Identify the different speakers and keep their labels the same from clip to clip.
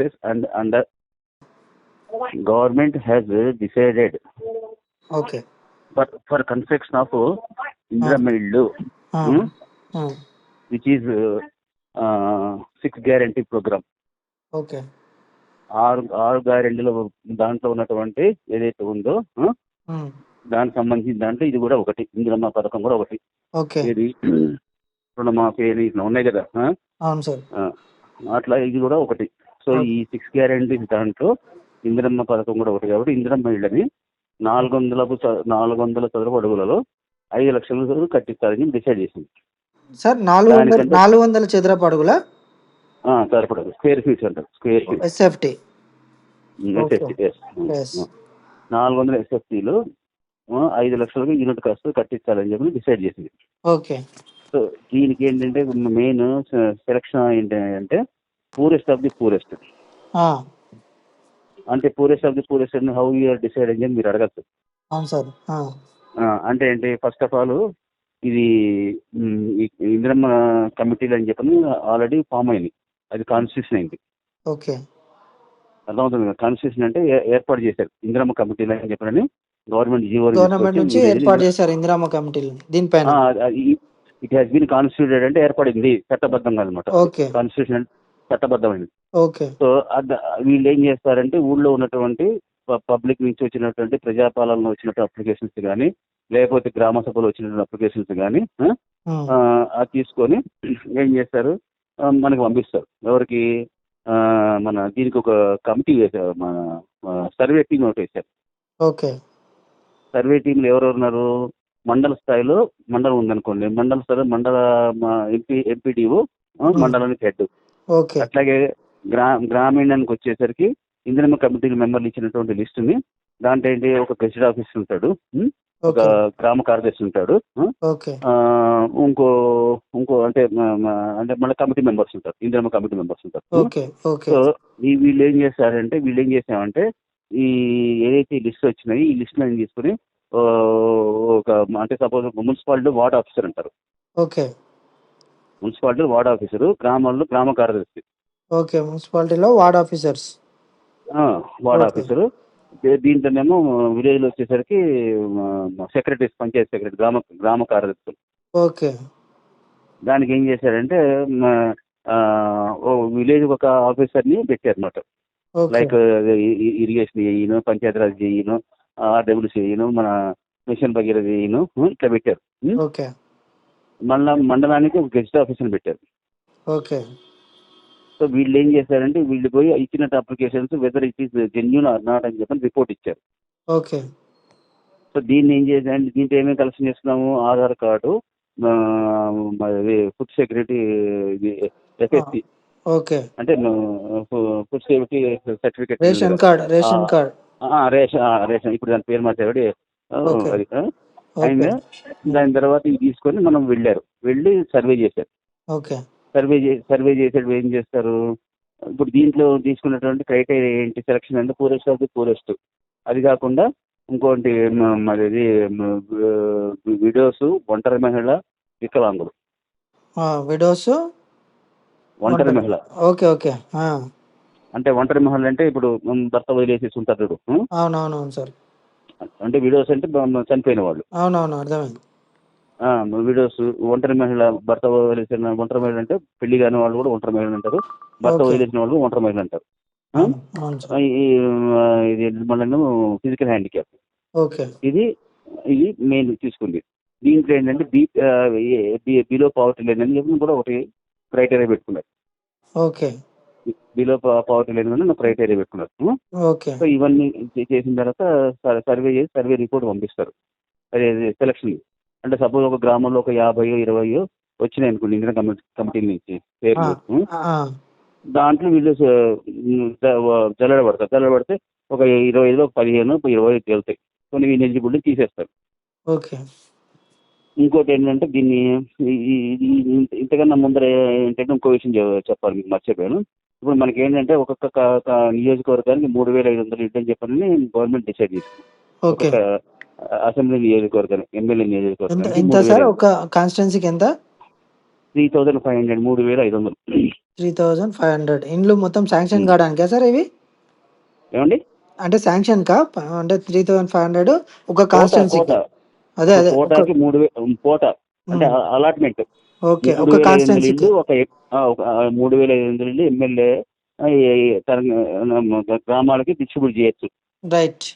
Speaker 1: Process and under government has decided
Speaker 2: okay for
Speaker 1: for
Speaker 2: construction
Speaker 1: of ఇంద్రమిల్ which is six guarantee program
Speaker 2: okay
Speaker 1: ఆరు ఆరు గ్యారంటీలో దాంట్లో ఉన్నటువంటి ఏదైతే ఉందో దానికి సంబంధించిన దాంట్లో ఇది కూడా ఒకటి ఇంద్రమ్మ పథకం కూడా ఒకటి.
Speaker 2: ఓకే.
Speaker 1: ఇది రుణమాఫీ ఉన్నాయి కదా అట్లా ఇది కూడా ఒకటి. సో ఈ సిక్స్ గ్యారెంటీస్ దాంట్లో ఇందిరమ్మ పథకం కూడా ఒకటి కాబట్టి ఇందిరమ్మ ఇళ్ళని నాలుగు వందలకు నాలుగు వందల చదరపు అడుగులలో ఐదు లక్షల వరకు కట్టిస్తారని డిసైడ్ చేసింది.
Speaker 2: సార్ నాలుగు వందల నాలుగు వందల చదరపు అడుగుల?
Speaker 1: ఆ, సరిపడదు స్క్వేర్ ఫీట్స్ అంటారు. Square feet.
Speaker 2: SFT
Speaker 1: SFT
Speaker 2: S
Speaker 1: నాలుగు వందల ఎస్ఎఫ్టీలు ఐదు లక్షలకు యూనిట్ కాస్ట్ కట్టించాలని చెప్పి డిసైడ్ చేసింది.
Speaker 2: ఓకే.
Speaker 1: సో దీనికి ఏంటంటే మెయిన్ సెలక్షన్ ఏంటంటే పూరెస్ట్ ఆఫ్ ది పూరెస్ట్ అంటే purest of the purest how you are decide అని మీరు అడగచ్చు.
Speaker 2: అవును సార్.
Speaker 1: అంటే ఏంటి ఫస్ట్ ఆఫ్ ఆల్ ఇది ఇందిరమ్మ కమిటీలు అని చెప్పని ఆల్రెడీ ఫామ్ అయింది అది కాన్స్టిట్యూషన్ అయింది.
Speaker 2: ఓకే.
Speaker 1: అర్థమవుతుంది కదా? కాన్స్టిట్యూషన్ అంటే ఏర్పాటు చేశారు. ఇందిరమ్మ కమిటీలు అని చెప్పని గవర్నమెంట్ జీవో
Speaker 2: గవర్నమెంట్ నుంచి ఏర్పాటు చేశారు ఇందిరామ కమిటీలు దీనిపైన.
Speaker 1: ఇట్ హాస్ బీన్ కాన్స్టిట్యూటెడ్ అంటే ఏర్పడింది చట్టబద్ధంగా అనమాట కాన్స్టిట్యూషన్ చట్టబద్ధమైనది.
Speaker 2: ఓకే.
Speaker 1: సో వీళ్ళు ఏం చేస్తారంటే ఊళ్ళో ఉన్నటువంటి పబ్లిక్ నుంచి వచ్చినటువంటి ప్రజాపాలనలో వచ్చినటువంటి అప్లికేషన్స్ కానీ లేకపోతే గ్రామ సభలో వచ్చినటువంటి అప్లికేషన్స్ కానీ అది తీసుకొని ఏం చేస్తారు? మనకి పంపిస్తారు. ఎవరికి? మన దీనికి ఒక కమిటీ వేశారు మన సర్వే టీం ఒకటి వేశారు.
Speaker 2: ఓకే.
Speaker 1: సర్వే టీంలో ఎవరెవరు ఉన్నారు? మండల స్థాయిలో మండలం ఉందనుకోండి మండల స్థాయిలో మండల ఎంపీ ఎంపీడీఓ మండలానికి హెడ్. అట్లాగే గ్రా గ్రామీణానికి వచ్చేసరికి ఇందిరమ్మ కమిటీ మెంబర్లు ఇచ్చినటువంటి లిస్టుని దాంట్లో ఏంటి ఒక గెజిట్ ఆఫీసర్ ఉంటాడు? ఒక గ్రామ కార్యదర్శి ఉంటాడు ఇంకో ఇంకో అంటే అంటే మన కమిటీ మెంబర్స్ ఉంటారు ఇందిరమ్మ కమిటీ మెంబర్స్ ఉంటారు సో ఈ వీళ్ళు ఏం చేస్తారంటే వీళ్ళు ఏం చేసామంటే ఈ ఏదైతే లిస్ట్ వచ్చినాయి ఈ లిస్ట్ తీసుకుని ఒక అంటే సపోజ్ మున్సిపాలిటీ వార్డ్ ఆఫీసర్ అంటారు.
Speaker 2: ఓకే.
Speaker 1: మున్సిపాలిటీ వార్డ్ ఆఫీసరు గ్రామాల్లో గ్రామ కార్యదర్శి.
Speaker 2: ఓకే మున్సిపాలిటీలో వార్డ్ ఆఫీసర్స్.
Speaker 1: ఆ, వార్డ్. ఆఫీసరు. దీంట్లోనేమో విలేజ్లో వచ్చేసరికి సెక్రటరీస్ పంచాయత్ సెక్రటరీ గ్రామ గ్రామ కార్యదర్శులు.
Speaker 2: ఓకే.
Speaker 1: దానికి ఏం చేశారంటే విలేజ్ ఒక ఆఫీసర్ని పెట్టారు అనమాట లైక్ ఇరిగేషన్ చేయను పంచాయతీరాజ్ చేయను ఆర్డబ్ల్యూసీ చేయను మన మిషన్ భగీరథ చేయను ఇట్లా పెట్టారు?
Speaker 2: ఓకే.
Speaker 1: మళ్ళా మండలానికి ఒక గెస్ట్ ఆఫీసర్ని పెట్టారు.
Speaker 2: ఓకే.
Speaker 1: సో వీళ్ళు ఏం చేశారంటే వీళ్ళు పోయి ఇచ్చిన applications whether it is genuine or not అని చెప్పని రిపోర్ట్ ఇచ్చారు.
Speaker 2: ఓకే.
Speaker 1: సో దీన్ని ఏం చేసాం దీంట్లో ఏమేమి కలెక్షన్ చేస్తున్నాము Aadhaar card food security FSC
Speaker 2: okay.
Speaker 1: అంటే food safety certificate
Speaker 2: ration card ration card.
Speaker 1: Ration ration ఇప్పుడు దాని పేరు మార్చాడు
Speaker 2: Okay.
Speaker 1: అది ఆ?
Speaker 2: ఓకే.
Speaker 1: అండ్ దాని తర్వాత ఇది తీసుకొని మనం వెళ్ళారు. వెళ్ళి సర్వే చేశారు.
Speaker 2: ఓకే.
Speaker 1: సర్వే సర్వే చేసేటప్పుడు ఏం చేస్తారు? ఇప్పుడు దీంట్లో తీసుకున్నటువంటి క్రైటీరియా ఏంటి? సెలక్షన్ అంటే పూరెస్ట్ ఆఫ్ ది పూరెస్ట్. అది కాకుండా ఇంకోటి మరి ఇది విడోస్ ఒంటరి మహిళ వికలాంగులు
Speaker 2: విడోస్
Speaker 1: ఒంటరి మహిళ.
Speaker 2: Okay okay.
Speaker 1: అంటే ఒంటరి మహిళ అంటే ఇప్పుడు భర్త వదిలేసేసి ఉంటారు?
Speaker 2: అవునవునవును సార్.
Speaker 1: అంటే విడోస్ అంటే చనిపోయిన వాళ్ళు
Speaker 2: అవునవును అర్థమైంది.
Speaker 1: విడోస్ ఒంటరి మహిళ భర్త వదిలేసిన ఒంటరి మహిళ అంటే పెళ్ళి కాని వాళ్ళు కూడా ఒంటరి మహిళలు అంటారు. భర్త. వదిలేసిన వాళ్ళు ఒంటరి మహిళలు అంటారు. ఇది మళ్ళీ ఫిజికల్ హ్యాండిక్యాప్
Speaker 2: ఓకే.
Speaker 1: ఇది ఇది మెయిన్ తీసుకుంది. దీంట్లో ఏంటంటే బీ బిలో పావర్టీ లైన్ అని చెప్పి కూడా ఒకటి క్రైటీరియా పెట్టుకున్నారు.
Speaker 2: ఓకే.
Speaker 1: బిలో పావర్టీ లైన్ అని క్రైటీరియా పెట్టుకున్నారు. సో ఇవన్నీ చేసిన తర్వాత సర్- సర్వే చేసి సర్వే రిపోర్ట్ పంపిస్తారు. అదే సెలక్షన్ అంటే సపోజ్ ఒక గ్రామంలో ఒక యాభైయో ఇరవయో వచ్చినాయి అనుకోండి ఇండియన్ కమిటీ కమిటీ నుంచి పేర్లు దాంట్లో వీళ్ళు జల్లెడ పడతారు. జల్లెడ పడితే ఒక ఇరవై ఐదులో ఒక పదిహేను ఇరవై ఐదు తేలుతాయి కొన్ని ఎలిజిబుల్ తీసేస్తారు.
Speaker 2: ఓకే.
Speaker 1: ఇంకోటి ఏంటంటే దీన్ని ఇంతకన్నా ముందర ఏంటంటే ఇంకో విషయం చెప్పాలి మీకు మర్చిపోయాను. ఇప్పుడు మనకి ఏంటంటే ఒక్కొక్క నియోజకవర్గానికి మూడు వేల ఐదు వందలు ఇద్దని చెప్పని గవర్నమెంట్ డిసైడ్ చేసింది. ఒక్కొక్క అసెంబ్లీ నియోజకవర్గానికి ఎమ్మెల్యే
Speaker 2: ఎంత
Speaker 1: నియోజకవర్గానికి
Speaker 2: ఎంత సార్? ఒక కాన్స్టిట్యున్సీకి ఎంత?
Speaker 1: త్రీ థౌజండ్ ఫైవ్ హండ్రెడ్ మూడు వేల ఐదు వందలు.
Speaker 2: Three thousand five hundred. ఇండ్లు మొత్తం శాంక్షన్. కావడానికా సార్ ఇవి?
Speaker 1: ఏమండి?
Speaker 2: అంటే శాంక్షన్ కా? అంటే త్రీ థౌజండ్ ఫైవ్ హండ్రెడ్ ఒక
Speaker 1: కోట
Speaker 2: అదే అదే
Speaker 1: కోటాకి మూడు వే కోట అంటే అలాట్మెంట్.
Speaker 2: ఓకే ఒక
Speaker 1: ఇల్లు ఒక మూడు వేల ఐదు వందల ఇల్లు ఎమ్మెల్యే తన గ్రామాలకి డిస్ట్రిబ్యూట్ చేయొచ్చు.
Speaker 2: రైట్.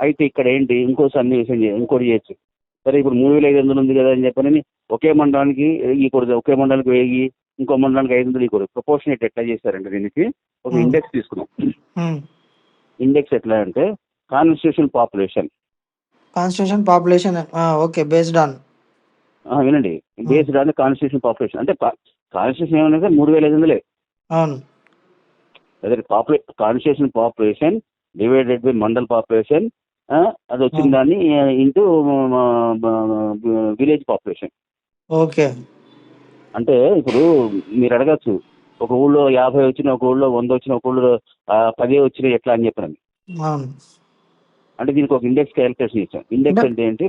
Speaker 1: అయితే ఇక్కడ ఏంటి? ఇంకో సన్నివేశం ఇంకోటి చేయొచ్చు. సరే ఇప్పుడు మూడు వేల ఐదు వందలు ఉంది కదా అని చెప్పని ఒకే మండలానికి ఇకూడదు ఒకే మండలానికి వెయ్యి ఇంకో మండలానికి ఐదు వందలు ఇకూడదు ప్రపోర్షనేట్ ఎట్లా చేశారంటే దీనికి? ఒక ఇండెక్స్ తీసుకున్నాం.
Speaker 2: ఉమ్.
Speaker 1: ఇండెక్స్ ఎట్లా అంటే constitution population
Speaker 2: constitution population okay based on
Speaker 1: వినండి. బేస్డ్ ఆన్ కాన్స్టిట్యూషన్ పాపులేషన్ అంటే కాన్స్టిట్యూషన్ ఏమన్నా మూడు వేల ఐదు వందలే.
Speaker 2: అవును.
Speaker 1: అదే population constitution population divided by mandal population అది వచ్చిన. దాన్ని ఇంటూ విలేజ్ పాపులేషన్
Speaker 2: ఓకే.
Speaker 1: అంటే ఇప్పుడు మీరు అడగచ్చు ఒక ఊళ్ళో యాభై వచ్చిన ఒక ఊళ్ళో వంద వచ్చిన ఒక ఊళ్ళో పదే వచ్చిన ఎట్లా అని చెప్పాను
Speaker 2: అవును.
Speaker 1: అంటే దీనికి ఒక ఇండెక్స్ క్యాలిక్యులేషన్ ఇచ్చాం. ఇండెక్స్ అంటే ఏంటి?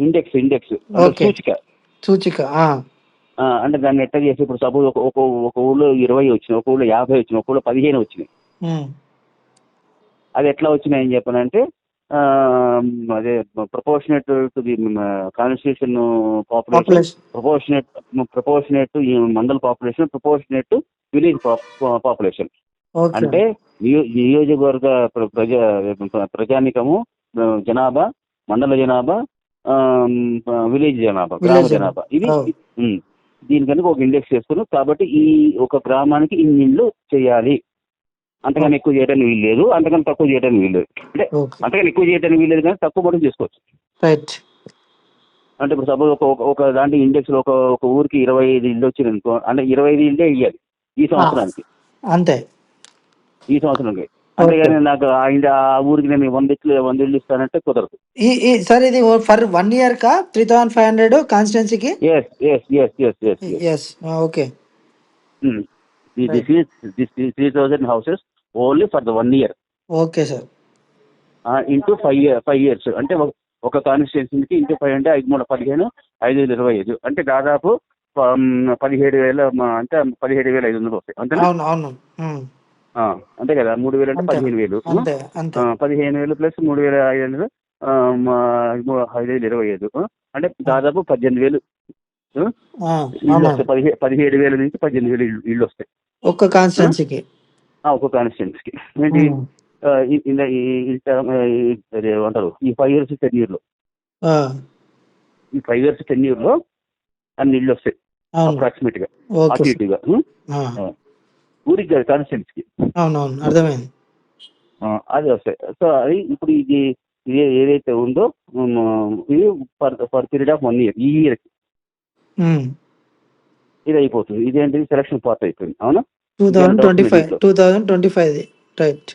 Speaker 1: Index index. సూచిక
Speaker 2: సూచిక
Speaker 1: అంటే దాన్ని ఎట్లా చేసి ఇప్పుడు సపోజ్ ఒక ఒక ఒక ఊళ్ళో ఇరవై వచ్చినాయి ఒక ఊళ్ళో యాభై వచ్చినాయి ఒక ఊళ్ళో పదిహేను వచ్చినాయి.
Speaker 2: ఉమ్,
Speaker 1: అది ఎట్లా వచ్చినాయి అని చెప్పనంటే అదే proportionate to the constitution population proportionate proportionate mandal population proportionate to village population అంటే నియో- నియోజకవర్గ ప్ర- ప్రజా ప్రజానికము జనాభా మండల జనాభా విలేజ్ జనాభా గ్రామ జనాభా. ఇది. దీని కనుక ఒక ఇండెక్స్ చేసుకున్నాం. కాబట్టి ఈ ఒక గ్రామానికి ఇన్ని ఇండ్లు చేయాలి. అంతకన్నా ఎక్కువ చేయడానికి వీలు లేదు. అంతకన్నా తక్కువ చేయడానికి వీలు లేదు. అంటే అంతకన్నా ఎక్కువ చేయడానికి వీలు లేదు కానీ తక్కువ మటుకు చేసుకోవచ్చు.
Speaker 2: రైట్.
Speaker 1: అంటే ఇప్పుడు సపోజ్ ఒక ఒక- దాంట్లో ఇండెక్స్ ఒక ఒక ఊరికి ఇరవై ఐదు ఇల్లు వచ్చింది అనుకో అంటే ఇరవై ఐదు ఇల్లే ఇవ్వాలి ఈ సంవత్సరానికి.
Speaker 2: అంతే.
Speaker 1: ఈ సంవత్సరానికి. అంతేగాని నాకు ఆ ఇంటి ఆ ఊరికి నేను వంద ఇట్లు వంద ఇల్లు ఇస్తానంటే కుదరదు.
Speaker 2: ఈ ఈ సార్ ఇది ఫర్ వన్ ఇయర్ కా? త్రీ థౌసండ్ ఫైవ్ హండ్రెడ్ కాన్స్టిట్యున్సీకి
Speaker 1: yes yes yes yes yes
Speaker 2: yes okay.
Speaker 1: This is this three thousand houses only for the one year
Speaker 2: okay sir
Speaker 1: into five year five years అంటే ఒక- కాన్స్టిట్యున్సీకి into five అంటే ఐదు మూడు పదిహేను ఐదు వేలు ఇరవై ఐదు. అంటే దాదాపు ప- పదిహేడు వేల అంటే పదిహేడు వేల ఐదు వందలు వస్తాయి. అంతేనా?
Speaker 2: అవును అవును.
Speaker 1: ఆ, అంతే కదా. మూడు వేలు అంటే. పదిహేను వేలు. పదిహేను వేలు ప్లస్ మూడు వేల ఐదు వందలు ఐదు వేలు ఇరవై ఐదు. అంటే దాదాపు పద్దెనిమిది వేలు. పదిహేడు వేల నుంచి పద్దెనిమిది వేలు ఇల్లు- ఇల్లు వస్తాయి.
Speaker 2: ఒక్క కాన్స్టిట్యున్సీకి
Speaker 1: ఒక కాన్స్టిట్యున్సీకి ఏంటి? ఆ, ఈ- ఫైవ్ ఇయర్స్ టెన్
Speaker 2: ఇయర్లో.
Speaker 1: ఈ ఫైవ్ ఇయర్స్ టెన్ ఇయర్లో అన్ని ఇల్లు వస్తాయి.
Speaker 2: అప్రాక్సిమేట్గా.
Speaker 1: అటు ఇటుగా. ఊరికి కాదు కాన్స్టిట్యున్సీకి
Speaker 2: అవునవును అర్థమైంది.
Speaker 1: అది వస్తాయి సో అది ఇప్పుడు ఇది ఇది ఏదైతే ఉందో ఇది for for period of one year ఈ ఇయర్ ఇది అయిపోతుంది ఇదేంటి? సెలక్షన్ పార్ట్ అయిపోయింది. అవునా?
Speaker 2: టూ
Speaker 1: ఇంకేమైనా
Speaker 2: twenty five two thousand twenty five right.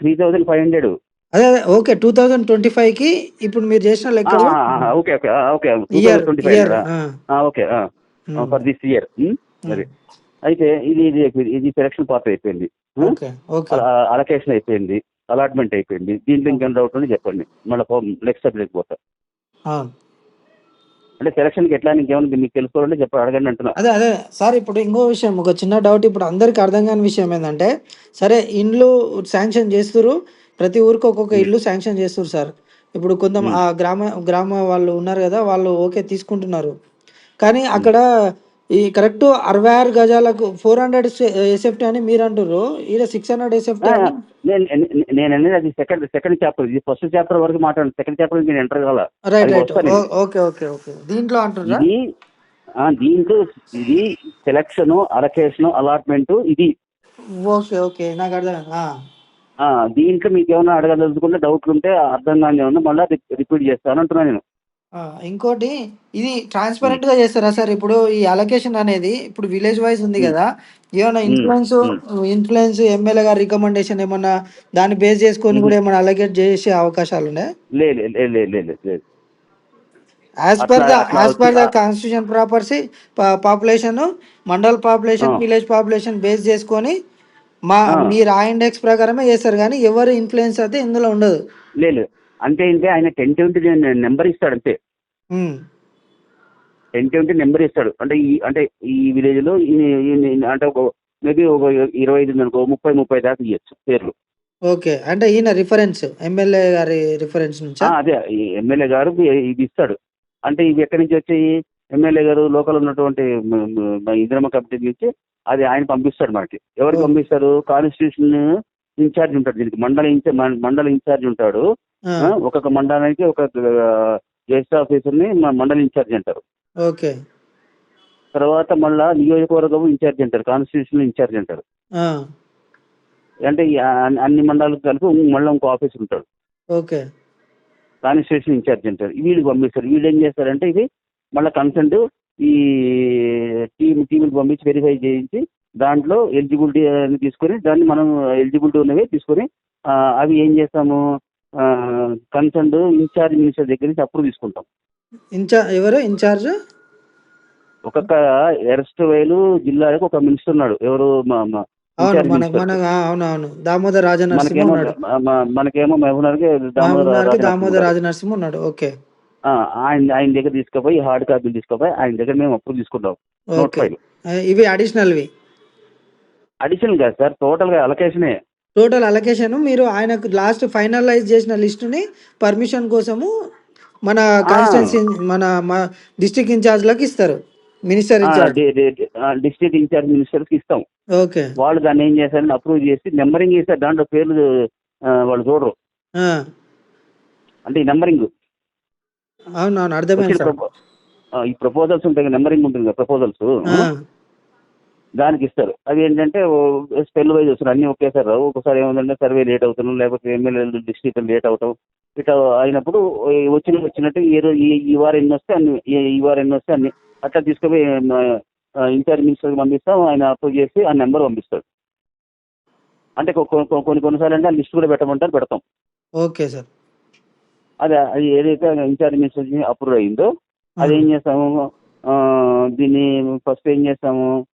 Speaker 1: Three thousand five hundred.
Speaker 2: అదే అదే ఓకే టూ థౌజండ్ ట్వంటీ ఫైవ్కి ఇప్పుడు మీరు చేసిన లెక్కలు
Speaker 1: okay okay okay
Speaker 2: year
Speaker 1: okay for this year. సరే. అయితే ఇది ఇది ఇది సెలక్షన్ పార్ట్ అయిపోయింది. ఉం?
Speaker 2: ఓకే. ఓకే
Speaker 1: అలకేషన్ అయిపోయింది. అలాట్మెంట్ అయిపోయింది. దీంట్లో ఇంకేం డౌట్ ఉంది చెప్పండి. మళ్ళీ నెక్స్ట్ సబ్జెక్ట్ పోతా. అంటే సెలక్షన్కి ఎట్లా ఇంకేమైనా మీకు తెలుసుకోవాలంటే చెప్ప అడగండి అంటున్నా.
Speaker 2: అదే అదే. సార్ ఇప్పుడు ఇంకో విషయం ఒక చిన్న డౌట్ ఇప్పుడు అందరికి అర్థం కాని విషయం ఏంటంటే సరే ఇండ్లు శాంక్షన్ చేస్తురు ప్రతి ఊరికి ఒక్కొక్క ఇల్లు శాంక్షన్ చేస్తురు సార్. ఇప్పుడు కొంత. ఆ గ్రామ గ్రామ వాళ్ళు ఉన్నారు కదా వాళ్ళు ఓకే తీసుకుంటున్నారు. కానీ అక్కడ ఈ కరెక్ట్ అరవై ఆరు గజాలకు ఫోర్ హండ్రెడ్ ఎస్ఎఫ్టీ అని మీరు అంటారు ఈడ సిక్స్ హండ్రెడ్ ఎస్ఎఫ్టీ
Speaker 1: నేను అనేది అది సెకండ్ సెకండ్ చాప్టర్ ఇది ఫస్ట్ చాప్టర్ వరకు మాట్లాడండి. సెకండ్ చాప్టర్ నేను ఎంటర్ కావాల
Speaker 2: రైట్. Okay okay okay. దీంట్లో
Speaker 1: ఆ, దీంట్లో ఇది సెలక్షన్ అలకేషన్ అలాట్మెంట్ ఇది.
Speaker 2: Okay okay. నాకు అర్థం
Speaker 1: దీంట్లో మీకు ఏమైనా అడగదలుచుకుంటే డౌట్లు ఉంటే అర్థం కానీ మళ్ళీ రిపీట్ చేస్తాను అంటున్నా నేను.
Speaker 2: ఇంకోటి ఇది ట్రాన్స్పరెంట్గా చేస్తారా సార్ ఇప్పుడు ఈ అలొకేషన్ అనేది ఇప్పుడు విలేజ్ వైజ్ ఉంది
Speaker 1: మ్మ్.
Speaker 2: కదా ఏమైనా. ఇన్ఫ్లుయెన్స్. ఇన్ఫ్లుయెన్స్ ఎమ్మెల్యే గారి రికమెండేషన్ ఏమన్నా దాన్ని బేస్ చేసుకొని. కూడా ఏమైనా అలొకేట్ చేసే అవకాశాలు ఉన్నాయి as per the as per the constitution ప్రాపర్సీ population mandal population. Village population base చేసుకొని మా
Speaker 1: ఆ.
Speaker 2: మీరు ఆ ఇండెక్స్ ప్రకారమే చేస్తారు కానీ ఎవరు ఇన్ఫ్లుయెన్స్ అయితే ఇందులో ఉండదు
Speaker 1: లేదు అంటే ఏంటి ఆయన టెన్ ట్వంటీ నెంబర్ ఇస్తాడు అంతే టెన్ ట్వంటీ నెంబర్ ఇస్తాడు. అంటే ఈ అంటే ఈ విలేజ్లో అంటే ఒక మేబీ ఒక ఇరవై ఐదు అనుకో ముప్పై ముప్పై దాకా ఇవ్వచ్చు పేర్లు.
Speaker 2: ఓకే. అంటే ఈయన రిఫరెన్స్ ఎమ్మెల్యే గారి రిఫరెన్స్ నుంచా?
Speaker 1: అదే. ఎమ్మెల్యే గారు ఇది ఇస్తాడు. అంటే ఇవి ఎక్కడి నుంచి వచ్చాయి ఎమ్మెల్యే గారు లోకల్ ఉన్నటువంటి ఇందిరమ్మ కమిటీ నుంచి అది ఆయన పంపిస్తాడు మనకి. ఎవరు. పంపిస్తారు? కాన్స్టిట్యూషన్ ఇన్ఛార్జ్ ఉంటాడు. దీనికి మండల ఇన్ఛార్జ్ మండల ఇన్ఛార్జ్ ఉంటాడు. ఒక్కొక్క మండలానికి ఒక గెస్ట్ ఆఫీసర్ని మ- మండల ఇన్ఛార్జ్ అంటారు.
Speaker 2: ఓకే.
Speaker 1: తర్వాత మళ్ళా నియోజకవర్గం ఇన్ఛార్జ్ అంటారు కాన్స్టిట్యూషన్ ఇన్ఛార్జ్ అంటారు. అంటే అన్ని- మండలాలకు కలిపి మళ్ళీ ఇంకో ఆఫీసర్ ఉంటాడు.
Speaker 2: ఓకే.
Speaker 1: కాన్స్టిట్యూషన్ ఇన్ఛార్జ్ అంటారు. వీళ్ళు పంపిస్తారు. వీళ్ళు ఏం చేస్తారంటే ఇది మళ్ళీ కన్సెంట్ ఈ టీమ్ టీంకి పంపించి వెరిఫై చేయించి దాంట్లో ఎలిజిబిలిటీ అని తీసుకొని దాన్ని మనం ఎలిజిబిలిటీ ఉన్నవి తీసుకొని అవి ఏం చేస్తాము? కన్సెంట్ ఇన్ఛార్జ్ మినిస్టర్ దగ్గర నుంచి అప్రూవ్ తీసుకుంటాం.
Speaker 2: ఇన్ఛార్జ్ ఎవరు? ఇన్ఛార్జ్?
Speaker 1: ఒక్కొక్క ఎరెస్ట్ వైలు జిల్లాలకు ఒక మినిస్టర్ ఉన్నాడు. ఎవరు? మా- మా
Speaker 2: అవును
Speaker 1: ఇన్ఛార్జ్
Speaker 2: మన
Speaker 1: మినిస్టర్.
Speaker 2: మన ఆ, అవును అవును దామోదర్ రాజనరసింహ
Speaker 1: మనకేమో
Speaker 2: ఉన్నాడు.
Speaker 1: మ- మ- మనకేమో మహబూబ్నగర్కి దామోదర్ రాజనరసింహ ఉన్నాడు.
Speaker 2: ఓకే.
Speaker 1: ఆయన ఆయన దగ్గర తీసుకుపోయి హార్డ్ కాపీలు తీసుకుపోయి ఆయన దగ్గర మేము అప్రూవ్ తీసుకుంటాం.
Speaker 2: ఇవి అడిషనల్వి
Speaker 1: అడిషనల్ కాదు సార్ టోటల్గా అలొకేషనే
Speaker 2: టోటల్ అలొకేషన్ మీరు ఆయనకు లాస్ట్ ఫైనలైజ్ చేసిన లిస్టుని పర్మిషన్ కోసము మన కాన్స్టిట్యున్సీ మన డిస్ట్రిక్ట్ ఇన్ఛార్జ్లకు ఇస్తారు. మినిస్టర్
Speaker 1: డిస్ట్రిక్ట్ ఇన్ఛార్జ్ మినిస్టర్స్కి ఇస్తాం.
Speaker 2: ఓకే.
Speaker 1: వాళ్ళు దాన్ని ఏం చేస్తారంటే అప్రూవ్ చేసి నెంబరింగ్ చేస్తారు దాంట్లో పేర్లు వాళ్ళు చూడరు. అంటే ఈ నెంబరింగ్
Speaker 2: అవును అవును అర్థమైంది
Speaker 1: ఈ ప్రపోజల్స్ ఉంటాయి నెంబరింగ్ ఉంటుంది కదా ప్రపోజల్స్ దానికి ఇస్తారు. అవి ఏంటంటే స్పెల్ వైజ్ వస్తారు అన్ని ఒకేసారి రావు. ఒకసారి ఏముందంటే సర్వే లేట్ అవుతున్నాం లేకపోతే ఎమ్మెల్యే డిస్ట్రిక్ట్ లేట్ అవుతాం. ఇట్లా అయినప్పుడు వచ్చిన వచ్చినట్టు ఈ రో- ఈ వారం ఎన్ని వస్తే అన్ని ఈ- వారం ఎన్ని వస్తే అన్ని. అట్లా తీసుకుపోయి ఇన్ఛార్జ్ మినిస్టర్కి పంపిస్తాం. ఆయన అప్రూవ్ చేసి ఆ నెంబర్ పంపిస్తాడు. అంటే కొన్ని కొన్నిసార్లు అంటే లిస్ట్ కూడా పెట్టమంటారు పెడతాం.
Speaker 2: Okay sir.
Speaker 1: అది అది ఏదైతే ఇన్ఛార్జ్ మినిస్టర్ అప్రూవ్ అయిందో అది ఏం చేస్తాము? ఆ, దీన్ని ఫస్ట్ ఏం చేస్తాము? ఆ,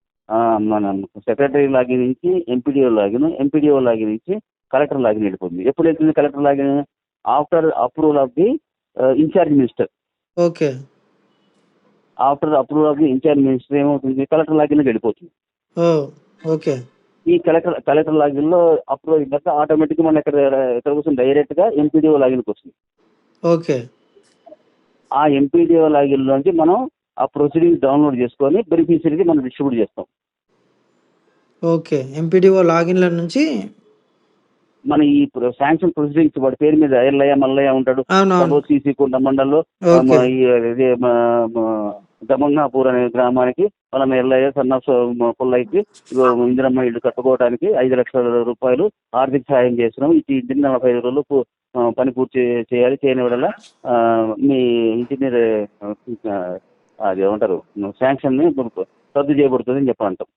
Speaker 1: మనం సెక్రటరీ లాగిన్ నుంచి ఎంపీడీఓ లాగిన్ ఎంపీడీఓ లాగిన్ నుంచి కలెక్టర్ లాగిన్ వెళ్ళిపోతుంది ఎప్పుడు వెళ్తుంది collector login after approval of the incharge minister
Speaker 2: okay.
Speaker 1: After approval of the incharge minister ఏమవుతుంది? కలెక్టర్ లాగిన్కి వెళ్ళిపోతుంది.
Speaker 2: ఓకే.
Speaker 1: ఈ కలెక్టర్ కలెక్టర్ లాగిన్లో అప్రూవ్ అయిన తర్వాత ఆటోమేటిక్గా మన ఎక్కడ ఎక్కడ వస్తుంది డైరెక్ట్గా ఎంపీడీఓ లాగిన్కి వస్తుంది.
Speaker 2: ఓకే.
Speaker 1: ఆ ఎంపీడీఓ లాగిన్ లోంచి మనం ఆ ప్రొసీడింగ్ డౌన్లోడ్ చేసుకొని బెనిఫిషరీకి మనం డిస్ట్రిబ్యూట్ చేస్తాం.
Speaker 2: ఓకే. ఎంపీడీఓ లాగిన్ల నుంచి
Speaker 1: మన ఈ శాంక్షన్ ప్రొసీడింగ్స్ వాడి పేరు మీద ఎల్లయ్య మల్లయ్య ఉంటాడు. సీసీ కొండ మండలంలో దమంగాపూర్ అనే గ్రామానికి మన ఎల్లయ్య సన్న పుల్లయ్యకి ఇందిరమ్మ ఇల్లు కట్టుకోవడానికి ఐదు లక్షల రూపాయలు ఆర్థిక సహాయం చేస్తున్నాం. ఈ ఇంటిని నలభై ఐదు రోజులు పని పూర్తి చేయాలి చేయని వల్ల మీ ఇంజనీర్ అది ఏమంటారు శాంక్షన్ని రద్దు చేయబడుతుంది చెప్పి అంటాం.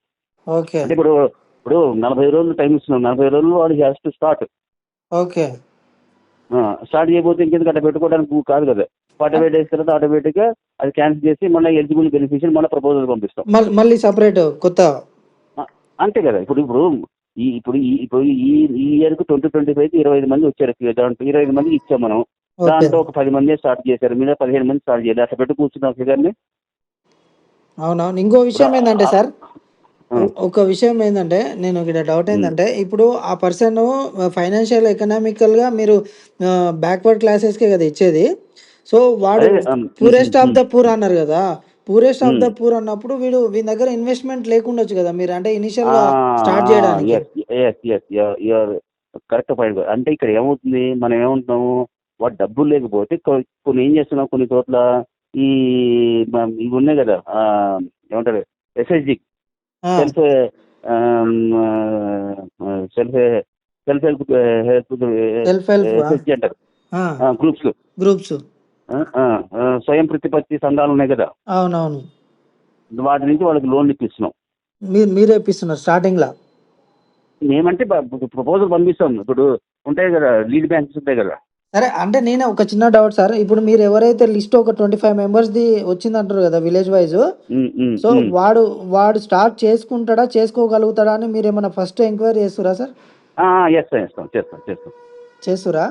Speaker 2: ఓకే.
Speaker 1: అంటే ఇప్పుడు ఇప్పుడు నలభై రోజులు టైం ఇస్తున్నాం. నలభై రోజులు వాడు has to start
Speaker 2: okay.
Speaker 1: Start చేయబోతే ఇంకెందుకు అట్లా పెట్టుకోవడానికి కాదు కదా. ఫార్టీ ఫైవ్ డేస్ తర్వాత ఆటోమేటిక్గా అది క్యాన్సిల్ చేసి మళ్ళీ ఎలిజిబుల్ బెనిఫిషియల్ మళ్ళీ ప్రపోజల్ పంపిస్తాం.
Speaker 2: మళ్ళీ సపరేట్ కొత్త?
Speaker 1: అంతే కదా. ఇప్పుడు ఇప్పుడు ఈ ఇప్పుడు ఈ ఇప్పుడు ఈ ఈ ఇయర్కు ట్వంటీ ట్వంటీ ఫైవ్ ఇరవై ఐదు మంది వచ్చారు. దాంట్లో ఇరవై ఐదు మందికి ఇచ్చాం మనం. దాంట్లో ఒక పది మంది స్టార్ట్ చేశారు. మీద పదిహేను మంది స్టార్ట్ చేయాలి అట్లా పెట్టి కూర్చున్నాం. ఫిగర్ని
Speaker 2: అవునవును ఇంకో విషయం ఏంటంటే సార్. ఒక విషయం ఏంటంటే నేను ఇక్కడ డౌట్ ఏంటంటే ఇప్పుడు ఆ పర్సన్ ఫైనాన్షియల్ ఎకనామికల్గా మీరు బ్యాక్వర్డ్ క్లాసెస్కే కదా ఇచ్చేది. సో వాడు పూరెస్ట్ ఆఫ్ ద పూర్ అన్నారు కదా. Poorest of. ద పూర్ అన్నప్పుడు వీడు వీని దగ్గర ఇన్వెస్ట్మెంట్ లేకుండొచ్చు కదా మీరు. అంటే ఇనిషియల్గా స్టార్ట్ చేయడానికి.
Speaker 1: కరెక్ట్ పాయింట్ అంటే ఇక్కడ ఏమవుతుంది? మనం ఏమంటున్నాము? వాడు డబ్బులు లేకపోతే కొ- కొన్ని ఏం చేస్తున్నాం కొన్ని చోట్ల ఈ ఇవి ఉన్నాయి కదా ఏమంటారు? SSG self self self help help
Speaker 2: self help
Speaker 1: అంటారు. గ్రూప్స్.
Speaker 2: గ్రూప్స్.
Speaker 1: స్వయం ప్రతిపత్తి సంఘాలు ఉన్నాయి కదా?
Speaker 2: అవునవును.
Speaker 1: వాటి నుంచి వాళ్ళకి లోన్లు ఇప్పిస్తున్నాం.
Speaker 2: మీరు మీరే ఇప్పిస్తున్నారు స్టార్టింగ్ లా
Speaker 1: మేమంటే ప్రపోజల్ పంపిస్తాం. ఇప్పుడు ఉంటాయి కదా లీడ్ బ్యాంక్స్ ఉంటాయి కదా?
Speaker 2: సరే అంటే నేను ఒక చిన్న డౌట్ సార్. ఇప్పుడు మీరు ఎవరైతే లిస్ట్ ఒక ట్వంటీ ఫైవ్ మెంబర్స్ ది వచ్చింది అంటారు కదా విలేజ్ వైజ్ సో. వాడు వాడు స్టార్ట్ చేసుకుంటాడా చేసుకోగలుగుతాడా అని మీరు ఏమైనా ఫస్ట్ ఎంక్వైరీ చేస్తురా సార్?
Speaker 1: చేస్తాం చేస్తాం చేస్తాం చేస్తాం.
Speaker 2: చేస్తురా?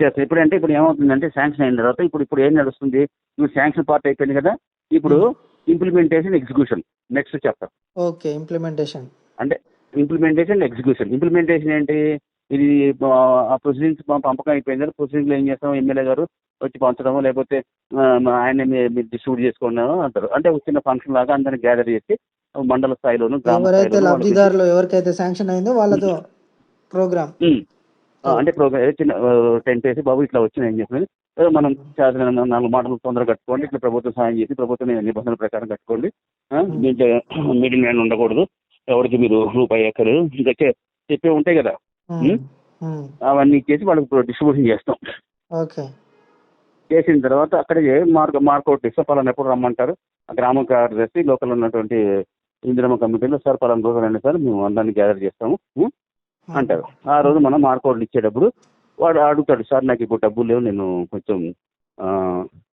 Speaker 1: చేస్తాం. ఇప్పుడు అంటే ఇప్పుడు ఏమవుతుందంటే శాంక్షన్ అయిన తర్వాత ఇప్పుడు ఇప్పుడు ఏం నడుస్తుంది? ఇప్పుడు శాంక్షన్ పార్ట్ అయిపోయింది కదా ఇప్పుడు ఇంప్లిమెంటేషన్ ఎగ్జిక్యూషన్ నెక్స్ట్ చెప్తాం
Speaker 2: ఓకే ఇంప్లిమెంటేషన్
Speaker 1: అంటే ఇంప్లిమెంటేషన్ ఎగ్జిక్యూషన్ ఇంప్లిమెంటేషన్ ఏంటి? ఇది ఆ ప్రొసీడింగ్స్ పంపకం అయిపోయింది ప్రొసీడింగ్లో ఏం చేస్తాం? ఎమ్మెల్యే గారు వచ్చి పంచడము లేకపోతే ఆయన మీరు డిస్ట్రిబ్యూట్ చేసుకోండి అంటారు. అంటే ఒక చిన్న ఫంక్షన్ లాగా అందరిని గ్యాదర్ చేసి మండల స్థాయిలోను గ్రామ
Speaker 2: ఎవరైతే
Speaker 1: స్థాయిలోను వాళ్ళకి
Speaker 2: లబ్ధిదారులు ఎవరికైతే శాంక్షన్ అయిందో వాళ్ళతో ప్రోగ్రామ్
Speaker 1: అంటే ప్రోగ్రామ్ చిన్న టెంట్ వేసి బాబు ఇట్లా వచ్చిన ఏం చెప్పినది మనం చేసిన నాలుగు మాటలు తొందరగా కట్టుకోండి ఇట్లా ప్రభుత్వం సాయం చేసి ప్రభుత్వం నిబంధనల ప్రకారం కట్టుకోండి. మీటింగ్ ల్యాండ్ ఉండకూడదు. ఎవరికి మీరు రూపాయి ఎక్కరు ఇంకా చెప్పే ఉంటాయి కదా. అవన్నీ ఇచ్చేసి వాళ్ళకి డిస్ట్రిబ్యూషన్ చేస్తాం.
Speaker 2: ఓకే.
Speaker 1: చేసిన తర్వాత అక్కడికి మార్క్ మార్కౌట్ ఇస్తాం పలానా ఎప్పుడు రమ్మంటారు? ఆ గ్రామ కార్యదర్శి లోకల్ ఉన్నటువంటి ఇందిరమ్మ కమిటీలో సార్ పలానా రోజు రండి సార్ మేము అందరినీ గ్యాదర్ చేస్తాము? అంటారు. ఆ రోజు మనం మార్కౌట్లు ఇచ్చేటప్పుడు వాడు అడుగుతాడు సార్ నాకు ఇప్పుడు డబ్బులు లేవు నేను కొంచెం ఆ,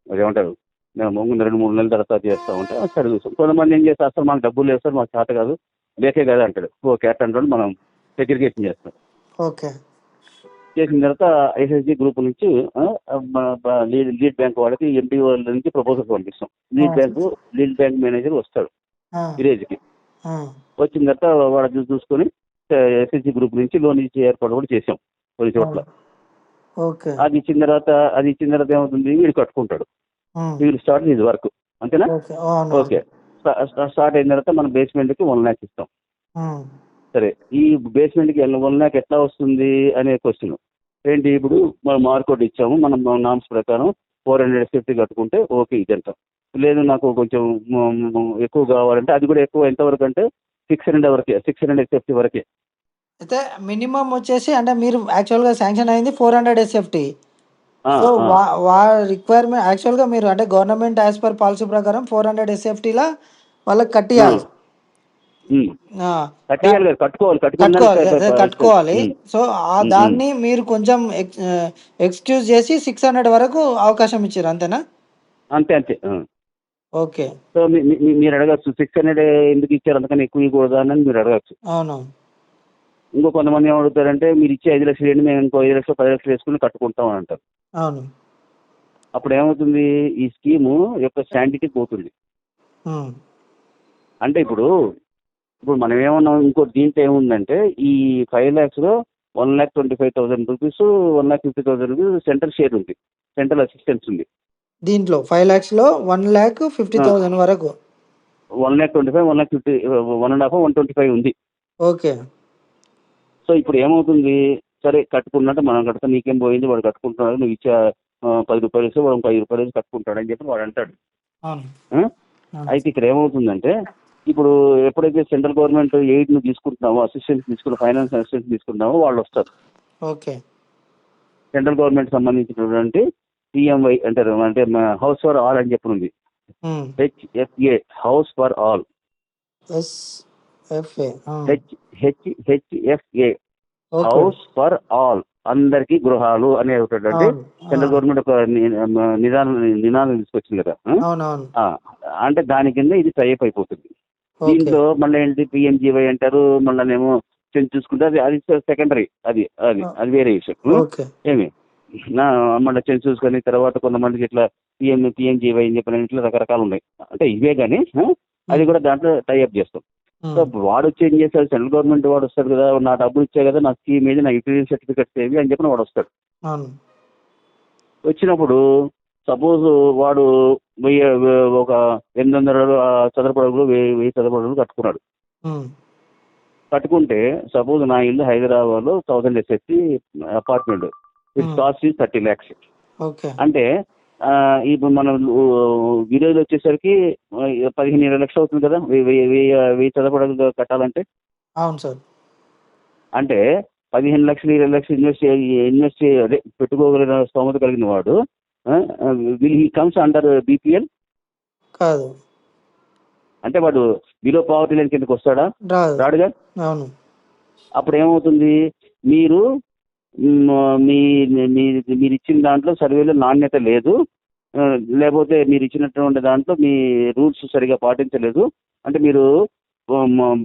Speaker 1: అదేమంటారు నేను ముందు రెండు మూడు నెలల తర్వాత చేస్తా ఉంటే "ఆ, సరే చూస్తాం కొంతమంది ఏం చేస్తారు సార్ మాకు డబ్బులు లేవు సార్ మాకు చేత కాదు లేకే కదా అంటాడు. ఓకే అట్లా అంటే మనం సెగ్రిగేషన్ చేస్తాం.
Speaker 2: ఓకే.
Speaker 1: చేసిన తర్వాత ఐఎస్ఎస్జి గ్రూప్ నుంచి లీడ్ లీడ్ బ్యాంక్ వాళ్ళకి ఎంపీ వాళ్ళ నుంచి ప్రపోజల్ పంపిస్తాం. Lead. Bank lead bank manager వస్తాడు విలేజ్కి. వచ్చిన తర్వాత వాడు చూ- చూసుకొని ఎస్ఎస్జి గ్రూప్ నుంచి లోన్ ఇచ్చే ఏర్పాటు కూడా చేసాం కొన్ని చోట్ల. అది ఇచ్చిన తర్వాత అది ఇచ్చిన తర్వాత ఏమవుతుంది? వీడు కట్టుకుంటాడు. వీడు స్టార్ట్ ఇది వర్క్. అంతేనా?
Speaker 2: ఓకే.
Speaker 1: స్టార్ట్ అయిన తర్వాత మనం బేస్మెంట్కి వన్ ల్యాక్ ఇస్తాం. సరే ఈ బేస్మెంట్కి వన్ ల్యాక్ ఎట్లా వస్తుంది అనే క్వశ్చన్ ఏంటి ఇప్పుడు మనం మార్కౌట్ ఇచ్చాము మనం నామ్స్ ప్రకారం ఫోర్ హండ్రెడ్ ఫిఫ్టీ కట్టుకుంటే ఓకే ఇది అంటాం లేదు నాకు కొంచెం ఎక్కువ కావాలంటే అది కూడా ఎక్కువ ఎంతవరకు అంటే సిక్స్ హండ్రెడ్ వరకే సిక్స్ హండ్రెడ్ ఫిఫ్టీ వరకే.
Speaker 2: అయితే మినిమం వచ్చేసి అంటే మీరు యాక్చువల్గా శాంక్షన్ అయింది ఫోర్ హండ్రెడ్ ఎస్ఎఫ్టీ సో వా రిక్వైర్మెంట్ యాక్చువల్గా మీరు అంటే గవర్నమెంట్ యాజ్ పర్ పాలసీ ప్రకారం ఫోర్ హండ్రెడ్ ఎస్ఎఫ్టీలా వాళ్ళకి కట్టియాలి
Speaker 1: ఉమ్.
Speaker 2: ఆ,
Speaker 1: కట్టేయాలి కదా కట్టుకోవాలి
Speaker 2: కట్టుకోవాలి సో ఆ దాన్ని మీరు కొంచెం ఎక్స్క్యూజ్ చేసి సిక్స్ హండ్రెడ్ వరకు అవకాశం ఇచ్చారు అంతేనా?
Speaker 1: అంతే అంతే.
Speaker 2: ఓకే.
Speaker 1: సో మీరు అడగచ్చు సిక్స్ హండ్రెడ్ ఎందుకు ఇచ్చారు అంతకని ఎక్కువ ఇవ్వకూడదా అని మీరు అడగచ్చు.
Speaker 2: అవును.
Speaker 1: ఇంకో కొంతమంది ఏమడుగుతారంటే మీరు ఇచ్చే ఐదు లక్షలు ఏంటి మేము ఇంకో ఐదు లక్షలు పది లక్షలు వేసుకుని కట్టుకుంటాం అని అంటారు.
Speaker 2: అవును.
Speaker 1: అప్పుడు ఏమవుతుంది ఈ స్కీము యొక్క శాంటిటీ పోతుంది. అంటే ఇప్పుడు ఇప్పుడు మనం ఏమన్నాం ఇంకో దీంట్లో ఏముందంటే ఈ five ల్యాక్స్లో one lakh twenty five thousand rupees one lakh fifty thousand rupees central share ఉంది. సెంట్రల్ అసిస్టెన్స్ ఉంది.
Speaker 2: దీంట్లో ఫైవ్ ల్యాక్స్లో వన్ ల్యాక్ ఫిఫ్టీ థౌసండ్ వరకు?
Speaker 1: One lakh twenty five one lakh fifty one and half one twenty five ఉంది.
Speaker 2: Okay.
Speaker 1: So ఇప్పుడు ఏమవుతుంది? సరే కట్టుకున్నట్టు మనం కడతాం నీకేం పోయింది? వాడు కట్టుకుంటున్నాడు నువ్వు ఇచ్చే పది రూపాయలు ఇస్తే వాడు ఐదు రూపాయలు కట్టుకుంటాడు అని చెప్పి వాడు అంటాడు. అయితే ఇక్కడ ఏమవుతుందంటే ఇప్పుడు ఎప్పుడైతే సెంట్రల్ గవర్నమెంట్ ఎయిడ్ను తీసుకుంటున్నామో అసిస్టెన్స్ తీసుకున్న ఫైనాన్స్ అసిస్టెన్స్ తీసుకుంటున్నామో వాళ్ళు వస్తారు.
Speaker 2: ఓకే.
Speaker 1: సెంట్రల్ గవర్నమెంట్ సంబంధించినటువంటి పిఎంవై అంటారు అంటే హౌస్ ఫర్ ఆల్ అని చెప్పి ఉంది HFA house for all HFA house for all అందరికీ గృహాలు అనే ఒకటి సెంట్రల్ గవర్నమెంట్ ఒక నిదానం నిదానం తీసుకొచ్చింది కదా అంటే దాని కింద ఇది టైప్ అయిపోతుంది. దీంట్లో మళ్ళీ ఏంటి పిఎంజీవై అంటారు మళ్ళీనేమో చూసుకుంటే అది అది సెకండరీ అది అది అది వేరే విషయం. ఏమి? నా మళ్ళీ చెంది చూసుకొని తర్వాత కొంతమందికి ఇట్లా పిఎం పిఎంజీవై అని చెప్పిన ఇట్లా రకరకాలు ఉన్నాయి. అంటే ఇవే కానీ అది కూడా దాంట్లో టైఅప్ చేస్తాం. సో వాడు వచ్చి ఏం చేస్తాడు సెంట్రల్ గవర్నమెంట్ వాడు వస్తాడు కదా నా డబ్బులు ఇచ్చే కదా నా స్కీమ్ ఏది నా యూటిలిటీ సర్టిఫికెట్స్ ఏవి అని చెప్పిన వాడు వస్తాడు. వచ్చినప్పుడు సపోజ్ వాడు వెయ్యి ఒక ఎనిమిది వందల చదరపు అడుగులు వెయ్యి వెయ్యి చదరపు అడుగులు కట్టుకున్నాడు. కట్టుకుంటే సపోజ్ నా ఇల్లు హైదరాబాద్లో thousand SSC apartment. It's. Cost is thirty lakhs
Speaker 2: okay.
Speaker 1: అంటే ఇప్పుడు మనం విలేజ్ వచ్చేసరికి పదిహేను ఇరవై లక్షలు అవుతుంది కదా? వెయ్యి వెయ్యి వెయ్యి వెయ్యి చదరపు అడుగులు కట్టాలంటే?
Speaker 2: అవును సార్.
Speaker 1: అంటే పదిహేను లక్షలు ఇరవై లక్షలు ఇన్వెస్ట్ ఇన్వెస్ట్ అదే పెట్టుకోగలిగిన స్తోమత కలిగిన వాడు will he comes under BPL
Speaker 2: కాదు.
Speaker 1: అంటే వాడు బిలో పావర్టీ లైన్ కిందకి వస్తాడా? రాడుగా
Speaker 2: అవును.
Speaker 1: అప్పుడు ఏమవుతుంది? మీరు మ్, మీరు ఇచ్చిన దాంట్లో సర్వేలో నాణ్యత లేదు. లేకపోతే మీరు ఇచ్చినటువంటి దాంట్లో మీ రూల్స్ సరిగా పాటించలేదు. అంటే మీరు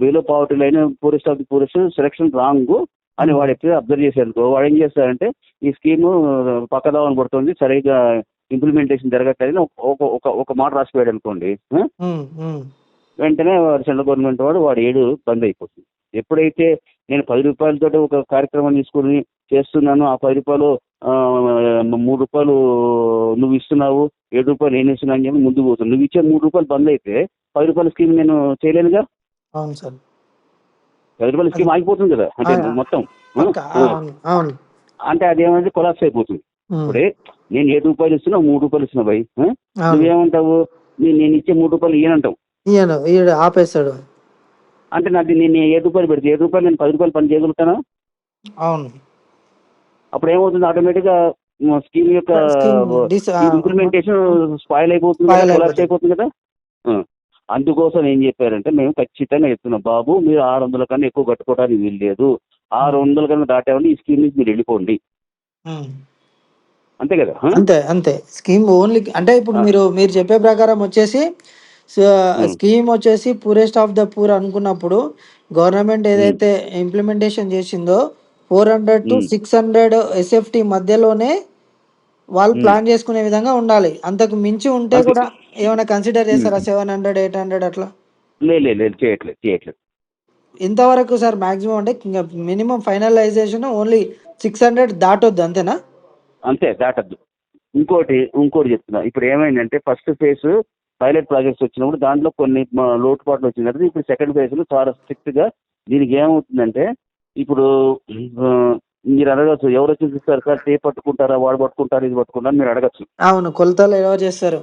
Speaker 1: below poverty line poorest of the poorest selection wrong అని వాడు ఎప్పుడు అబ్జర్వ్ చేశారు వాడు ఏం చేస్తాడంటే ఈ స్కీమ్ పక్కదావని పడుతుంది సరిగా ఇంప్లిమెంటేషన్ జరగట్లేదని ఒక- ఒక ఒక మాట రాసిపోయాడు అనుకోండి. వెంటనే వాడు సెంట్రల్ గవర్నమెంట్ వాడు వాడు ఏడు బంద్ అయిపోతుంది. ఎప్పుడైతే నేను పది రూపాయలతో ఒక కార్యక్రమం తీసుకుని చేస్తున్నాను ఆ పది రూపాయలు మూడు రూపాయలు నువ్వు ఇస్తున్నావు ఏడు రూపాయలు నేను ఇస్తున్నాను అని చెప్పి ముందుకు పోతుంది. నువ్వు ఇచ్చే మూడు రూపాయలు బంద్ అయితే పది రూపాయల స్కీమ్ నేను చేయలేనుగా?
Speaker 2: అవును సార్.
Speaker 1: పది రూపాయల స్కీమ్ ఆగిపోతుంది కదా. అంటే. మొత్తం. అంటే అదేమంటే కొలాప్స్ అయిపోతుంది. ఇప్పుడే నేను ఏడు రూపాయలు ఇస్తున్నా మూడు రూపాయలు ఇస్తున్నా భయ్ నువ్వేమంటావు? నేను ఇచ్చే మూడు రూపాయలు ఇయ్యనంటావు
Speaker 2: ఈయన ఈయన ఆపేస్తాడు
Speaker 1: అంటే నాకు నేను ఏడు రూపాయలు పెడితే ఏడు రూపాయలు నేను పది రూపాయలు పని చేయగలుగుతానా?
Speaker 2: అవును.
Speaker 1: అప్పుడు ఏమవుతుంది? ఆటోమేటిక్గా స్కీమ్ యొక్క ఇంప్లిమెంటేషన్ స్పాయిల్ అయిపోతుంది collapse
Speaker 2: అయిపోతుంది.
Speaker 1: కదా. అందుకోసం ఏం చెప్పారంటే మేము ఖచ్చితంగా చెప్తున్నాం బాబు మీరు ఆరు వందల కన్నా ఎక్కువ కట్టుకోవడానికి వీలు లేదు ఆరు వందల కన్నా దాటామని ఈ స్కీమ్ నుంచి మీరు వెళ్ళిపోండి. అంతే కదా?
Speaker 2: అంతే అంతే స్కీమ్ ఓన్లీ అంటే ఇప్పుడు. మీరు మీరు చెప్పే ప్రకారం వచ్చేసి. స్కీమ్ వచ్చేసి పూరెస్ట్ ఆఫ్ ద పూర్ అనుకున్నప్పుడు గవర్నమెంట్ ఏదైతే ఇంప్లిమెంటేషన్ చేసిందో four hundred to. Six hundred SFT మధ్యలోనే వాళ్ళు. ప్లాన్ చేసుకునే విధంగా ఉండాలి అంతకు మించి ఉంటే. కూడా ఏమైనా కన్సిడర్ చేస్తారా. సెవెన్ హండ్రెడ్ ఎయిట్ హండ్రెడ్ అట్లా?
Speaker 1: లేదు లేదు లేదు చేయట్లేదు చేయట్లేదు.
Speaker 2: ఇంతవరకు సార్ మాక్సిమం అంటే ఇంకా minimum finalization only six hundred దాటొద్దు అంతేనా?
Speaker 1: అంతే దాటద్దు. ఇంకోటి ఇంకోటి చెప్తున్నా. ఇప్పుడు ఏమైందంటే ఫస్ట్ ఫేజ్ పైలట్ ప్రాజెక్ట్స్ వచ్చినప్పుడు దాంట్లో కొన్ని లోటుపాట్లు వచ్చిన తర్వాత ఇప్పుడు సెకండ్ ఫేజ్లో చాలా స్ట్రిక్ట్గా దీనికి ఏమవుతుందంటే ఇప్పుడు మీరు అడగచ్చు ఎవరు వచ్చి చూస్తారు సార్ టే పట్టుకుంటారా వాడు పట్టుకుంటారా ఇది పట్టుకుంటారా మీరు అడగచ్చు.
Speaker 2: అవును కొలతలు ఎలా చేస్తారు?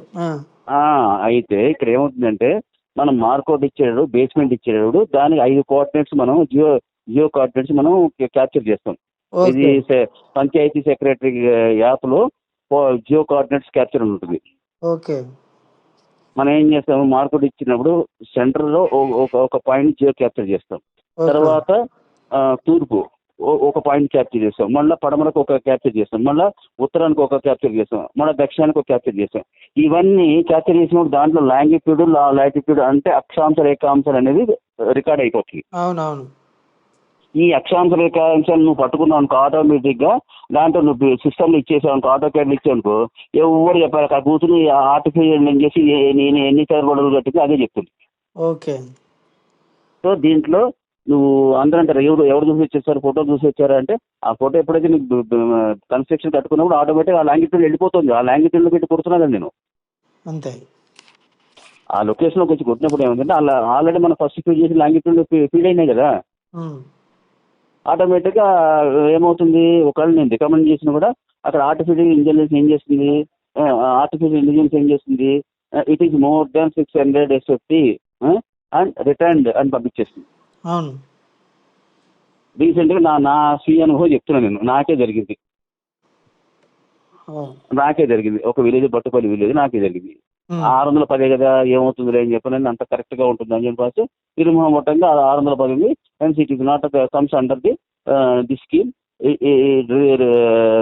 Speaker 1: అయితే ఇక్కడ ఏమవుతుందంటే మనం మార్కౌట్ ఇచ్చేటప్పుడు బేస్మెంట్ ఇచ్చేటప్పుడు దానికి ఐదు కోఆర్డినేట్స్ మనం జియో జియో కోఆర్డినేట్స్ మనం క్యాప్చర్ చేస్తాం. ఇది పంచాయతీ సెక్రటరీ యాప్లో జియో కోఆర్డినేట్స్ క్యాప్చర్ ఉంటుంది.
Speaker 2: ఓకే.
Speaker 1: మనం ఏం చేస్తాము? మార్కెట్ ఇచ్చినప్పుడు సెంటర్లో ఒక పాయింట్ జియో క్యాప్చర్ చేస్తాం. తర్వాత తూర్పు ఒక పాయింట్ క్యాప్చర్ చేస్తాం. మళ్ళీ పడమరకు ఒక క్యాప్చర్ చేస్తాం. మళ్ళీ ఉత్తరానికి ఒక క్యాప్చర్ చేస్తాం. మళ్ళీ దక్షిణానికి ఒక క్యాప్చర్ చేస్తాం. ఇవన్నీ క్యాప్చర్ చేసినప్పుడు దాంట్లో లాంగిట్యూడ్ లాటిట్యూడ్ అంటే అక్షాంశ రేఖాంశాలు అనేది రికార్డ్ అయిపోతుంది
Speaker 2: అవునవును.
Speaker 1: ఈ అక్షాంశ రేఖాంశాలు నువ్వు పట్టుకున్నావు అనుకో ఆటోమేటిక్గా దాంట్లో నువ్వు సిస్టమ్ ఇచ్చేసావు అనుకో ఆటో క్యాడ్ ఇచ్చావు అనుకో ఎవరు చెప్పారు అక్కడ కూర్చుని ఆర్టిఫిషియల్ నేను చేసి నేను ఎన్ని చదవడలు కట్టింది అదే చెప్తుంది.
Speaker 2: ఓకే.
Speaker 1: సో దీంట్లో నువ్వు అందరూ అంటారు ఎవరు ఎవరు చూసి వచ్చేసారు ఫోటో చూసి వచ్చారా అంటే ఆ ఫోటో ఎప్పుడైతే నీకు కన్స్ట్రక్షన్ కట్టుకున్నప్పుడు ఆటోమేటిక్ ఆ లాంగిట్యూడ్ వెళ్ళిపోతుంది. ఆ లాంగిట్యూడ్లో పెట్టి కుడుతున్నాను నేను.
Speaker 2: అంతే.
Speaker 1: ఆ లొకేషన్లోకి వచ్చి కొట్టినప్పుడు ఏమంటే అలా ఆల్రెడీ మనం ఫస్ట్ ఫీడ్ చేసి లాంగిట్యూడ్ ఫీడ్ అయినాయి కదా. ఆటోమేటిక్గా ఏమవుతుంది? ఒకవేళ నేను రికమెండ్ చేసినా కూడా అక్కడ ఆర్టిఫిషియల్ ఇంటెలిజెన్స్ ఏం చేస్తుంది? ఆర్టిఫిషియల్ ఇంటెలిజెన్స్ ఏం చేస్తుంది? It is more than six hundred SFT and returned అని పంపించేస్తుంది
Speaker 2: అవును.
Speaker 1: రీసెంట్గా నా నా స్వీయ అనుభవం చెప్తున్నాను నేను. నాకే జరిగింది. నాకే జరిగింది. ఒక విలేజ్ పట్టుపల్లి విలేజ్ నాకే జరిగింది. ఆరు వందల పదే కదా ఏమవుతుంది అని చెప్పని అంత కరెక్ట్గా ఉంటుంది అని చెప్పేసి తిరుమహమట్టంగా ఆరు వందల పది and it is not comes under the the scheme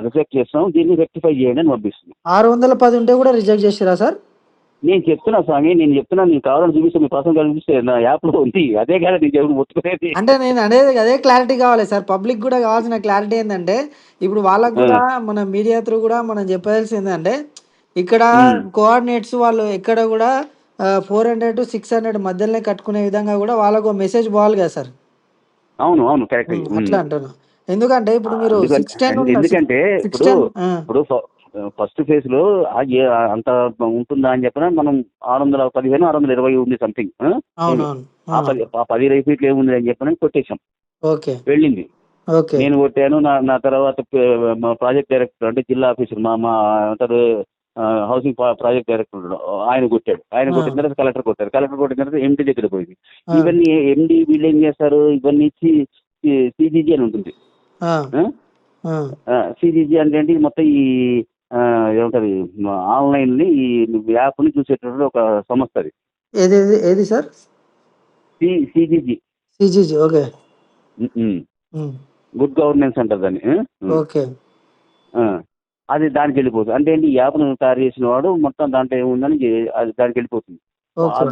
Speaker 1: reject చేస్తాం దీన్ని రెక్టిఫై చేయండి అని పంపిస్తుంది
Speaker 2: ఆరు వందల పది ఉంటే కూడా రిజెక్ట్ చేసిరా సార్?
Speaker 1: నేను చెప్తున్నా స్వామి నేను చెప్తున్నా నేను కావాలని చూపిస్తే మీ పర్సన్ కనిపిస్తే నా యాప్లో ఉంది. అదే కదా నీకు ఎవరు ముట్టుకునేది.
Speaker 2: అంటే నేను అనేది అదే క్లారిటీ కావాలి సార్. పబ్లిక్ కూడా కావాల్సిన క్లారిటీ ఏంటంటే ఇప్పుడు వాళ్ళకు కూడా మన మీడియా త్రూ కూడా మనం చెప్పాల్సి ఏంటంటే ఇక్కడ. కోఆర్డినేట్స్ వాళ్ళు ఎక్కడ కూడా four hundred to six hundred మధ్యలోనే కట్టుకునే విధంగా కూడా వాళ్ళకు మెసేజ్ పోవాలి కదా సార్.
Speaker 1: అవును అవును కరెక్ట్.
Speaker 2: అట్లా అంటున్నా. ఎందుకంటే ఇప్పుడు మీరు సిక్స్ టెన్
Speaker 1: ఎందుకంటే ఇప్పుడు ఇప్పుడు ఫస్ట్ ఫేజ్లో అంత ఉంటుందా అని చెప్పిన మనం ఆరు వందల పదిహేను ఆరు వందల ఇరవై ఉంది సంథింగ్ ఆ? పది పది రైఫీట్లు ఏముంది అని చెప్పని కొట్టేశాం. వెళ్ళింది. నేను కొట్టాను నా తర్వాత మా ప్రాజెక్ట్ డైరెక్టర్ అంటే జిల్లా ఆఫీసర్ మా మా అంటారు హౌసింగ్ ప్రాజెక్ట్ డైరెక్టర్. ఆయన కొట్టాడు. ఆయన. కొట్టిన తర్వాత కలెక్టర్ కొట్టారు. కలెక్టర్ కొట్టిన తర్వాత ఎండి దగ్గర పోయింది. ఇవన్నీ ఎండి వీళ్ళు ఏం చేస్తారు? ఇవన్నీ సిజీజీ అని ఉంటుంది. సిజీజీ అంటే మొత్తం ఈ ఏమంటారు ఆన్లైన్ని ఈ యాప్ని చూసేటటువంటి ఒక సంస్థ అది.
Speaker 2: ఏది ఏది sir?
Speaker 1: CGG.
Speaker 2: CGG okay.
Speaker 1: Good governance అంటారు దాన్ని?
Speaker 2: ఓకే.
Speaker 1: అది దానికి వెళ్ళిపోతుంది. అంటే ఏంటి ఈ యాప్ను తయారు చేసిన వాడు మొత్తం దాంట్లో ఏముందని అది దానికి వెళ్ళిపోతుంది.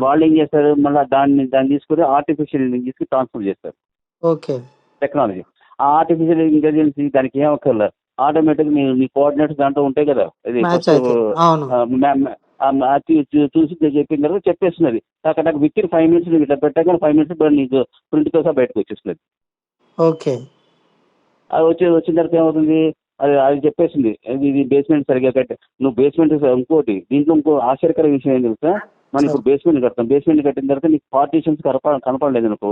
Speaker 1: వాళ్ళు ఏం చేస్తారు మళ్ళీ దాన్ని దాన్ని తీసుకొని ఆర్టిఫిషియల్ ఇంటెలిజెన్స్ ట్రాన్స్ఫర్ చేస్తారు.
Speaker 2: ఓకే.
Speaker 1: టెక్నాలజీ. ఆ ఆర్టిఫిషియల్ ఇంటెలిజెన్స్ దానికి ఏం ఆటోమేటిక్ నీ కోఆర్డినేట్స్ దాంట్లో ఉంటాయి కదా? ఇది చూసి చెప్పిన తర్వాత చెప్పేస్తున్నది. అక్కడ నాకు విత్ ఇన్ ఫైవ్ మినిట్స్ నీకు ఇట్లా పెట్టగానే ఫైవ్ మినిట్స్ నీకు ప్రింట్ కోసం బయటకు వచ్చేస్తున్నది.
Speaker 2: ఓకే.
Speaker 1: అది వచ్చి వచ్చిన తర్వాత ఏమవుతుంది? అది అది చెప్పేసింది. ఇది బేస్మెంట్ సరిగా కట్టి నువ్వు బేస్మెంట్ ఇంకోటి దీంట్లో ఇంకో ఆశ్చర్యకర విషయం ఏం తెలుసా? మనం ఇప్పుడు బేస్మెంట్ కడతాం. బేస్మెంట్ కట్టిన తర్వాత నీకు పార్టీషన్స్ కనప కనపడలేదు అనుకో.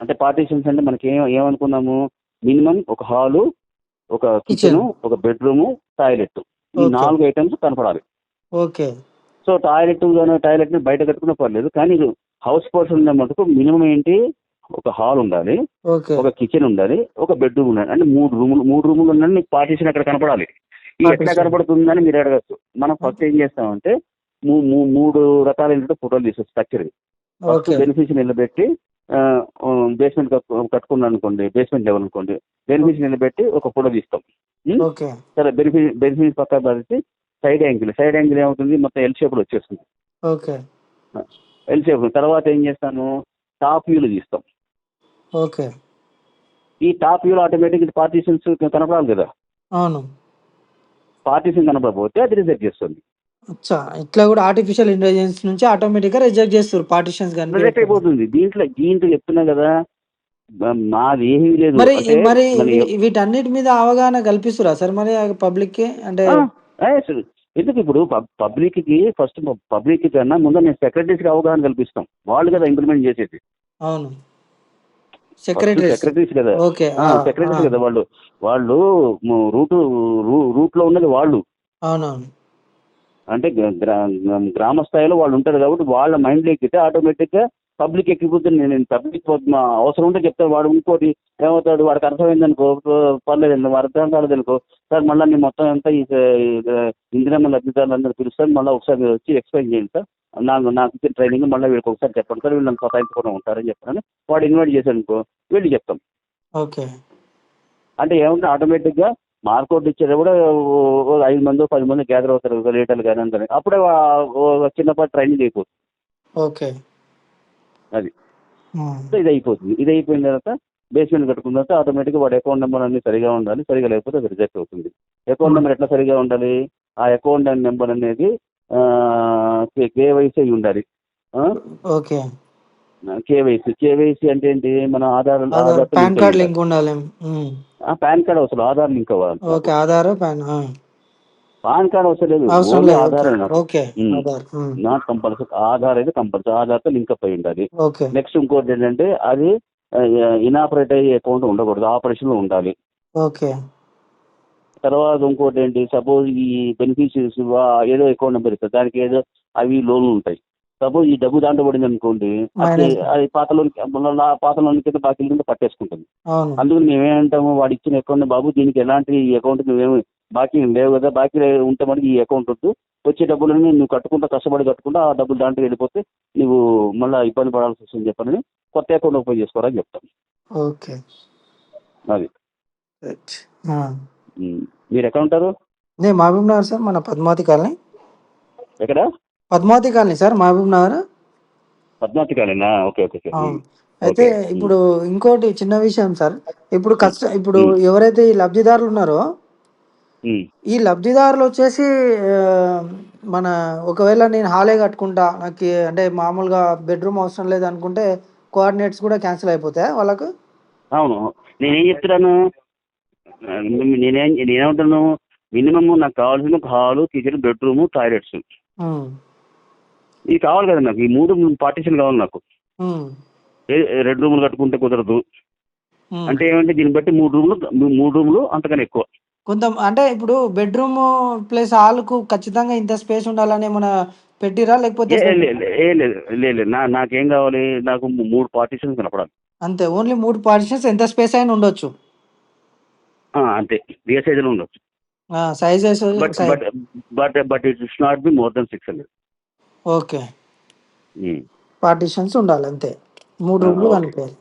Speaker 1: అంటే పార్టీషన్స్ అంటే మనకి ఏం ఏమనుకున్నాము? మినిమం ఒక హాలు ఒక కిచెన్ ఒక బెడ్రూమ్ టాయిలెట్ ఈ. నాలుగు ఐటమ్స్ కనపడాలి.
Speaker 2: ఓకే
Speaker 1: సో టాయిలెట్ టాయిలెట్ని బయట కట్టుకున్నా పర్లేదు కానీ హౌస్ పర్సన్ ఉన్న మటుకు మినిమం ఏంటి? ఒక హాల్ ఉండాలి ఒక కిచెన్ ఉండాలి ఒక బెడ్రూమ్ ఉండాలి. అంటే మూడు రూములు మూడు రూములు ఉండాలి నీకు పార్టీషన్ అక్కడ కనపడాలి? ఇది ఎట్లా. కనపడుతుందని మీరు అడగచ్చు. మనం ఫస్ట్ ఏం చేస్తామంటే మూడు రకాలైన ఫోటోలు తీసేసి స్ట్రక్చర్ బెనిఫిషియల్ నిలబెట్టి బేస్మెంట్ కట్టుకున్నాను అనుకోండి బేస్మెంట్ లెవెల్ అనుకోండి బెనిఫిషియల్ నిలబెట్టి ఒక ఫోటో తీస్తాం. సరే బెనిఫిట్ బెనిఫిట్ పక్క పరిచి సైడ్ యాంగిల్ సైడ్ యాంగిల్ ఏమవుతుంది? మొత్తం ఎల్ షేప్లో వచ్చేస్తుంది.
Speaker 2: ఓకే.
Speaker 1: ఎల్ షేప్ తర్వాత ఏం చేస్తాను? టాప్ వ్యూలు తీస్తాం.
Speaker 2: ఓకే.
Speaker 1: ఈ టాప్ వ్యూలో ఆటోమేటిక్ పార్టీషన్స్ కనపడాలి కదా?
Speaker 2: అవును.
Speaker 1: పార్టీషన్ కనపడకపోతే అది రిజెక్ట్ చేస్తుంది.
Speaker 2: అచ్చా ఇట్లా కూడా ఆర్టిఫిషియల్ ఇంటెలిజెన్స్ నుంచి ఆటోమేటిక్గా రిజెక్ట్ చేస్తారు పార్టిషన్స్
Speaker 1: రిజెక్ట్
Speaker 2: కానీ
Speaker 1: అయిపోతుంది. దీంట్లో దీంట్లో చెప్తున్నా కదా మాది ఏమీ లేదు.
Speaker 2: మరి మరి వీటన్నిటి మీద అవగాహన కల్పిస్తురా సార్ మరి పబ్లిక్కి? అంటే
Speaker 1: ఎందుకు ఇప్పుడు పబ్లిక్కి ఫస్ట్ పబ్లిక్ కన్నా ముందు నేను సెక్రటరీస్కి అవగాహన కల్పిస్తాం. వాళ్ళు కదా ఇంప్లిమెంట్ చేసేది.
Speaker 2: అవును. సెక్రటరీ
Speaker 1: సెక్రటరీస్ కదా.
Speaker 2: ఓకే
Speaker 1: సెక్రటరీస్ కదా వాళ్ళు. వాళ్ళు రూట్ రూట్లో ఉన్నది వాళ్ళు.
Speaker 2: అవునవును.
Speaker 1: అంటే గ్రా- గ్రా- గ్రామ స్థాయిలో వాళ్ళు ఉంటారు కాబట్టి వాళ్ళ మైండ్ ఎక్కితే ఆటోమేటిక్గా పబ్లిక్ ఎక్కిపోతుంది నేను పబ్లిక్ అవసరం ఉంటే చెప్తాను. వాడు ఇంకోటి ఏమవుతాడు? వాడికి అర్థమైంది అనుకో పర్లేదు వాడు అర్థం కాలేదు అనుకో సార్ మళ్ళీ నేను మొత్తం అంతా ఈ ఇందిరమ్మ లబ్ధిదారులు అందరూ పిలుస్తాను మళ్ళీ ఒకసారి మీరు వచ్చి ఎక్స్ప్లెయిన్ చేయండి సార్. నాకు నాకు ఇచ్చిన ట్రైనింగ్ మళ్ళీ వీళ్ళకి ఒకసారి చెప్పండి సార్. వీళ్ళు నన్ను సతాయించకుండా ఉంటారని చెప్పాను. వాడు ఇన్వైట్ చేశాను అనుకో వీళ్ళు చెప్తాం.
Speaker 2: ఓకే.
Speaker 1: అంటే ఏమంటే ఆటోమేటిక్గా మార్కౌట్ కూడా ఐదు మంది పది మంది గ్యాదర్ అవుతారు లీటర్లు కానీ అందరూ అప్పుడే చిన్నపాటి ట్రైనింగ్ అయిపోతుంది.
Speaker 2: ఓకే.
Speaker 1: అది. ఇది అయిపోతుంది. ఇది అయిపోయిన తర్వాత బేస్మెంట్ కట్టుకున్న తర్వాత ఆటోమేటిక్గా వాడి అకౌంట్ నెంబర్ అన్ని సరిగా ఉండాలి. సరిగా లేకపోతే అది రిజెక్ట్ అవుతుంది. అకౌంట్ నెంబర్ ఎట్లా సరిగా ఉండాలి? ఆ అకౌంట్ నెంబర్ అనేది కేవైసీ అయి ఉండాలి.
Speaker 2: ఓకే.
Speaker 1: కేవైసీ కేవైసీ అంటే ఏంటి? మన ఆధార్
Speaker 2: పాన్ కార్డ్ లింక్ ఉండాలి.
Speaker 1: పాన్ కార్డ్ అవసరం ఆధార్ లింక్ అవ్వాలి.
Speaker 2: Okay Aadhaar PAN
Speaker 1: PAN card అవసరం లేదు ఆధార్ నాట్ కంపల్సరీ ఆధార్ అయితే కంపల్సరీ ఆధార్తో లింక్ అయి ఉండాలి. నెక్స్ట్ ఇంకోటి ఏంటంటే అది ఇనాపరేట్ అయ్యే అకౌంట్ ఉండకూడదు ఆపరేషన్లో ఉండాలి.
Speaker 2: ఓకే.
Speaker 1: తర్వాత ఇంకోటి ఏంటి? సపోజ్ ఈ బెనిఫిషియరీస్ ఏదో అకౌంట్ నెంబర్ ఇస్తారు. దానికి ఏదో అవి లోన్లు ఉంటాయి. సపోజ్ ఈ డబ్బు దాంట్లో పడింది అనుకోండి అది. అది పాత లోన్ పాత లోన్ కింద బాకీ కింద పట్టేసుకుంటుంది. అందుకని మేమేమంటాము వాడు ఇచ్చిన అకౌంట్ బాబు దీనికి ఎలాంటి అకౌంట్ నువ్వేమి బాకీ లేవు కదా బాకీ ఉంటే మనకి ఈ అకౌంట్ వద్దు. వచ్చే డబ్బులని నువ్వు కట్టుకుంటా కష్టపడి కట్టుకుంటా ఆ డబ్బులు దాంట్లో వెళ్ళిపోతే నువ్వు మళ్ళీ ఇబ్బంది పడాల్సి వస్తుంది చెప్పని కొత్త అకౌంట్ ఓపెన్ చేసుకోవాలని చెప్తాం.
Speaker 2: ఓకే.
Speaker 1: అది. మీరు ఎక్కడ ఉంటారు?
Speaker 2: నేను మహబూబ్ నగర్ సార్ మన పద్మావతి కాలనీ.
Speaker 1: ఎక్కడ?
Speaker 2: Padmavathi colony sir Mahbubnagar?
Speaker 1: Padmavati కాలేనా ఓకే ఓకే.
Speaker 2: అయితే. ఇప్పుడు ఇంకోటి చిన్న విషయం సార్. ఇప్పుడు కష్ట ఇప్పుడు ఎవరైతే ఈ లబ్ధిదారులు ఉన్నారో. ఈ లబ్ధిదారులు వచ్చేసి మన ఒకవేళ నేను హాలే కట్టుకుంటా నాకు అంటే మామూలుగా బెడ్రూమ్ అవసరం లేదు అనుకుంటే కోఆర్డినేట్స్ కూడా క్యాన్సిల్ అయిపోతాయా వాళ్ళకు?
Speaker 1: అవును. నేనేం చెప్తున్నాను? నేనేం నేనేమంటాను మినిమం నాకు కావాల్సిన హాలు కిచెన్ బెడ్రూమ్ టాయిలెట్స్. ఇవి కావాలి కదా నాకు. ఈ మూడు పార్టీషన్ కావాలి నాకు. రెండు రూములు కట్టుకుంటే కుదరదు. అంటే ఏమంటే దీన్ని బట్టి మూడు రూములు మూడు రూములు అంతకన్నా ఎక్కువ.
Speaker 2: కొంత అంటే ఇప్పుడు బెడ్రూమ్ ప్లస్ హాల్కు ఖచ్చితంగా ఇంత స్పేస్ ఉండాలని ఏమైనా పెట్టిరా లేకపోతే
Speaker 1: లేదు నా నాకేం కావాలి? నాకు మూడు పార్టీషన్స్ కనపడాలి.
Speaker 2: అంతే ఓన్లీ మూడు పార్టిషన్స్ ఎంత స్పేస్ అయినా ఉండొచ్చు.
Speaker 1: ఆ, అంతే. ఏ సైజులో ఉండొచ్చు.
Speaker 2: Sizes
Speaker 1: but but but but it it's not be more than six hundred
Speaker 2: okay. Partitions ఉండాలి అంతే మూడు రూమ్లు. కనిపించాలి